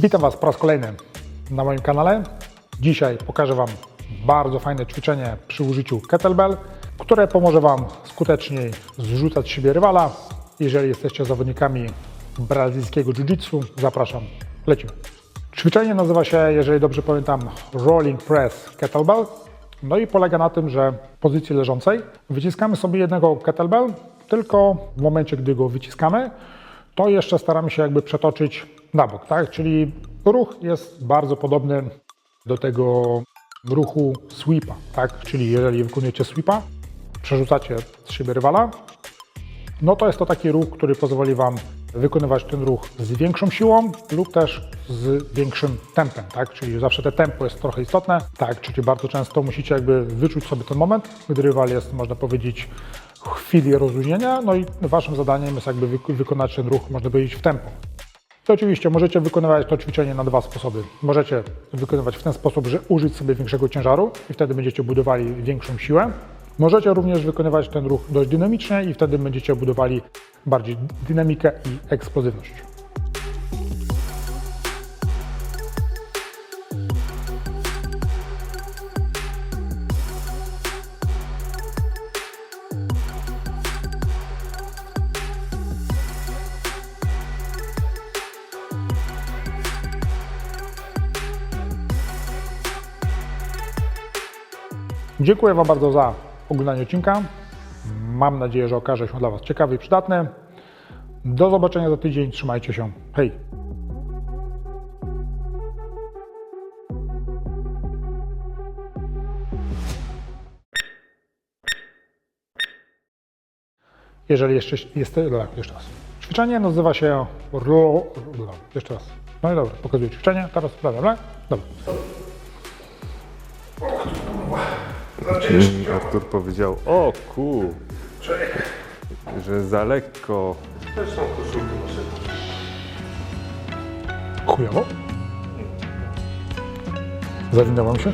Witam Was po raz kolejny na moim kanale. Dzisiaj pokażę Wam bardzo fajne ćwiczenie przy użyciu kettlebell, które pomoże Wam skuteczniej zrzucać siebie rywala. Jeżeli jesteście zawodnikami brazylijskiego jiu-jitsu, zapraszam, lecimy. Ćwiczenie nazywa się, jeżeli dobrze pamiętam, Rolling Press Kettlebell. No i polega na tym, że w pozycji leżącej wyciskamy sobie jednego kettlebell, tylko w momencie, gdy go wyciskamy, to jeszcze staramy się jakby przetoczyć na bok, tak? Czyli ruch jest bardzo podobny do tego ruchu sweepa, tak? Czyli jeżeli wykonujecie sweepa, przerzucacie z siebie rywala, no to jest to taki ruch, który pozwoli Wam wykonywać ten ruch z większą siłą lub też z większym tempem, tak? Czyli zawsze te tempo jest trochę istotne, tak? Czyli bardzo często musicie jakby wyczuć sobie ten moment, gdy rywal jest, można powiedzieć, w chwili rozluźnienia, no i Waszym zadaniem jest jakby wyk- wykonać ten ruch, można powiedzieć, w tempo. To oczywiście możecie wykonywać to ćwiczenie na dwa sposoby. Możecie wykonywać w ten sposób, że użyć sobie większego ciężaru i wtedy będziecie budowali większą siłę. Możecie również wykonywać ten ruch dość dynamicznie i wtedy będziecie budowali bardziej dynamikę i eksplozywność. Dziękuję Wam bardzo za oglądanie odcinka. Mam nadzieję, że okaże się dla Was ciekawy i przydatny. Do zobaczenia za tydzień. Trzymajcie się. Hej! Jeżeli jeszcze jest. Jeszcze raz. Ćwiczenie nazywa się. Jeszcze raz. No i dobra, pokazuję ćwiczenie. Teraz bla, bla, bla. Dobra. Artur powiedział, o ku, że za lekko. Chujowo? Zawinęłam się?